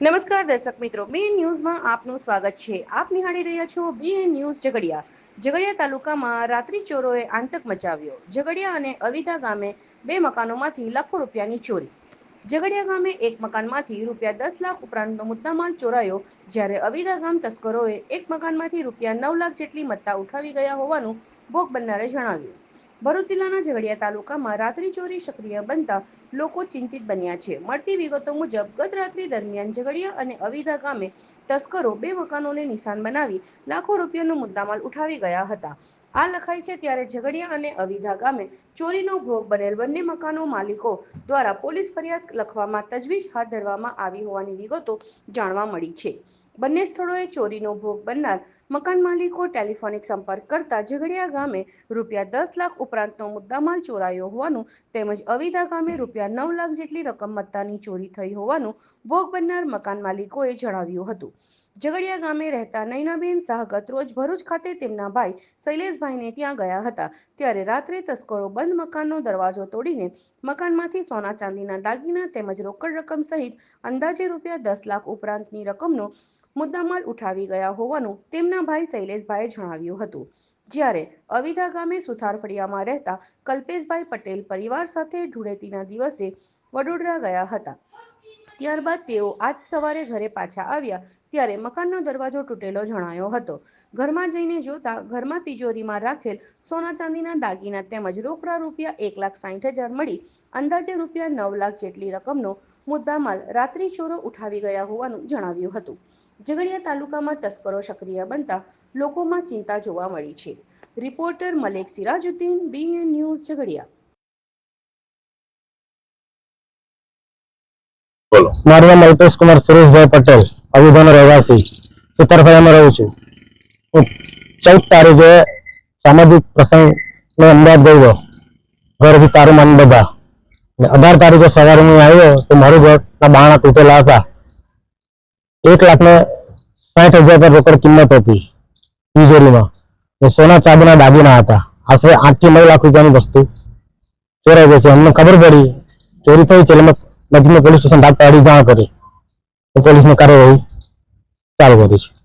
નમસ્કાર દર્શક મિત્રો બી ન્યૂઝમાં આપનું સ્વાગત છે. આપ નિહાળી રહ્યા છો બી ન્યૂઝ ઝઘડિયા. ઝઘડિયા તાલુકામાં રાત્રિ ચોરોએ આતંક મચાવ્યો. ઝઘડિયા અને અવિધા ગામે બે મકાનોમાંથી લાખો રૂપિયાની ચોરી. ઝઘડિયા ગામે એક મકાનમાંથી રૂપિયા દસ લાખ ઉપરાંતનો મુદ્દામાલ ચોરાયો, જ્યારે અવિધા ગામ તસ્કરોએ એક મકાનમાંથી રૂપિયા નવ લાખ જેટલી મત્તા ઉઠાવી ગયા હોવાનું ભોગ બનનારે જણાવ્યું. ભરૂચ જિલ્લાના ઝઘડિયા તાલુકામાં રાત્રિ ચોરી સક્રિય બનતા લોકો ચિંતિત બન્યા છે. મળતી વિગતો મુજબ, ગત રાત્રિ દરમિયાન ઝઘડિયા અને અવિધા ગામે તસ્કરો બે મકાનોને નિશાન બનાવી લાખો રૂપિયાનો મુદ્દામાલ ઉઠાવી ગયા હતા. આ લખાય છે ત્યારે ઝઘડિયા અને અવિધા ગામે ચોરીનો ભોગ બનેલ બંને મકાનો માલિકો દ્વારા પોલીસ ફરિયાદ લખવામાં તજવીજ હાથ ધરવામાં આવી હોવાની વિગતો જાણવા મળી છે. બંને સ્થળોએ ચોરીનો ભોગ બનનાર મકાન માલિકો ટેલિફોનિક સંપર્ક કરતા ઝઘડિયા ગામે રૂપિયા દસ લાખ ઉપરાંતનો મુદ્દામાલ ચોરાયો હોવાનું તેમજ અવિધા ગામે રૂપિયા નવ લાખ જેટલી રકમ મત્તાની ચોરી થઈ હોવાનું ભોગ બનનાર મકાન માલિકોએ જણાવ્યું હતું. ઝઘડિયા ગામે રહેતા નૈનાબેન શાહ રોજ ભરૂચ ખાતે તેમના ભાઈ શૈલેષભાઈને ત્યાં ગયા હતા. ત્યારે રાત્રે તસ્કરો બંધ મકાનનો દરવાજો તોડીને મકાનમાંથી સોના ચાંદીના દાગીના તેમજ રોકડ રકમ સહિત અંદાજે રૂપિયા દસ લાખ ઉપરાંતની રકમનો મુદ્દામાલ ઉઠાવી ગયા હોવાનું તેમના ભાઈ શૈલેષભાઈએ જણાવ્યું હતું. જ્યારે અવિધા ગામે સુથારફળિયામાં રહેતા કલ્પેશભાઈ પટેલ પરિવાર સાથે ધૂળેટીના દિવસે વડોદરા ગયા હતા. ત્યારબાદ તેઓ આજ સવારે ઘરે પાછા આવ્યા ત્યારે મકાનનો દરવાજો તૂટેલો જણાયો હતો. ઘરમાં જઈને જોતા ઘરમાં તિજોરીમાં રાખેલ સોના ચાંદીના દાગીના તેમજ રોકડા રૂપિયા એક લાખ સાઠ હજાર મળી અંદાજે રૂપિયા નવ લાખ જેટલી રકમનો મુદ્દામાલ રાત્રિ ચોરો ઉઠાવી ગયા હોવાનું જણાવ્યું હતું. ઝઘડિયા તાલુકામાં તસ્કરો સક્રિય બનતા લોકોમાં ચિંતા જોવા મળી છે. Reporter Malek Sirajuddin BN news Jhagadia. બોલો મારું નામ અલ્પેશ કુમાર સુરેશભાઈ પટેલ અવિધાનો રહેવાસી સુતારફળિયામાં રહું છું હું ચૌદ તારીખે સામાજિક પ્રસંગનો અમદાવાદ ગયો ઘરથી તારું માન બધા અને અઢાર તારીખે સવારે હું આવ્યો તો મારું ઘરના બારણા તૂટેલા હતા એક લાખ ને સાઠ હજાર પર રોકડ કિંમત હતી તિજોરીમાં ને સોના ચાંદીના દાગીના હતા આશરે આઠ થી નવ લાખ રૂપિયાની વસ્તુ ચોરાઈ ગઈ છે અમને ખબર પડી ચોરી થઈ છે એટલે મેં નજીકના પોલીસ સ્ટેશન રાત પાડી જાણ કરી. પોલીસને કાર્યવાહી ચાલુ કરી છે.